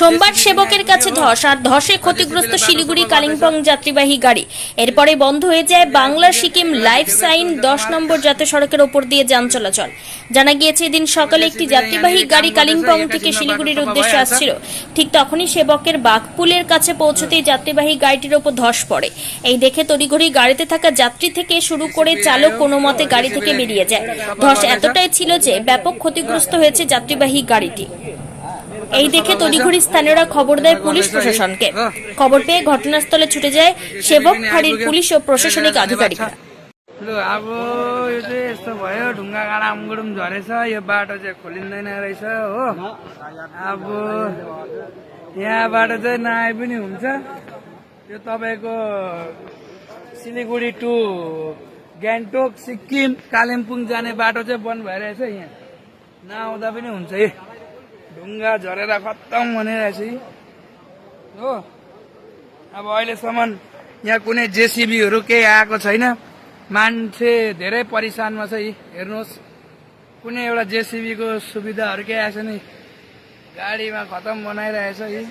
সোমবার সেবকের কাছে ধস আর ধসে ক্ষতিগ্রস্ত শিলিগুড়ি কালিম্পং যাত্রীবাহী গাড়ি। এরপরে বন্ধ হয়ে যায় বাংলা সিকিম লাইফ সাইন দশ নম্বর জাতীয় সড়কের ওপর দিয়ে যান চলাচল। জানা গিয়েছে এদিন সকালে একটি যাত্রীবাহী গাড়ি কালিম্পং থেকে শিলিগুড়ির উদ্দেশ্যে আসছিল। ঠিক তখনই সেবকের বাঘপুলের কাছে পৌঁছতেই যাত্রীবাহী গাড়িটির ওপর ধস পড়ে। এই দেখে তড়িঘড়ি গাড়িতে থাকা যাত্রী থেকে শুরু করে চালক কোনো মতে গাড়ি থেকে বেরিয়ে যায়। ধস এতটাই ছিল যে ব্যাপক ক্ষতিগ্রস্ত হয়েছে যাত্রীবাহী গাড়িটি। এই দেখে তড়িঘড়ি স্থানীয়রা খবর দেয় পুলিশ প্রশাসনকে খবর পেয়ে ঘটনাস্থলে ছুটে যায় সেবক ফাঁড়ির পুলিশ ও প্রশাসনিক আধিকারিকরা लु अब यो चाहिँ यस्तो भयो ढुङ्गा गाडा मुडुम झरेछ यो बाटो चाहिँ खोलिँदैन रहेछ हो अब यहाँबाट चाहिँ नआए पनि हुन्छ यो तपाईँको सिलगढी टु गान्तोक सिक्किम कालिम्पोङ जाने बाटो चाहिँ बन्द भइरहेछ यहाँ नआउँदा पनि हुन्छ है ढुङ्गा झरेर खत्तम भनिरहेछ। हो अब अहिलेसम्म यहाँ कुनै जेसिबीहरू केही आएको छैन मान्छे धेरै परिसानमा छ हेर्नुहोस् कुनै एउटा जेसिबीको सुविधाहरू केही आएको छैन यी। गाडीमा खतम बनाइरहेछ यी?